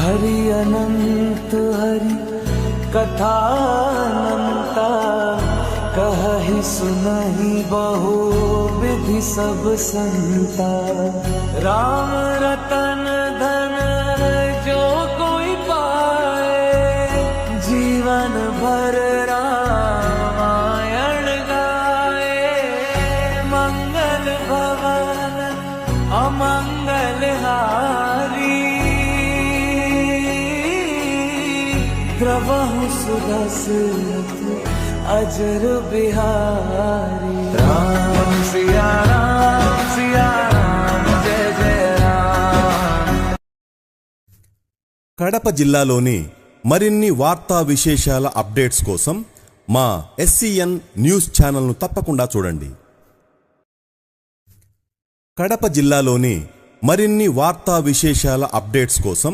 हरि अनंत हरि कथा अनंता कहहि सुनहि बहु विधि सब संता राम रतन धन जो कोई पाए जीवन भर रामायण गाए मंगल भवन अमंगल हार द्रवहु सुदशरथ अजर बिहारी राम सिया राम सिया राम जय जय राम కడప జిల్లాలోని మరిన్ని వార్తా విశేషాల అప్డేట్స్ కోసం మా ఎస్సీఎన్ న్యూస్ ఛానల్ను తప్పకుండా చూడండి కడప జిల్లాలోని మరిన్ని వార్తా విశేషాల అప్డేట్స్ కోసం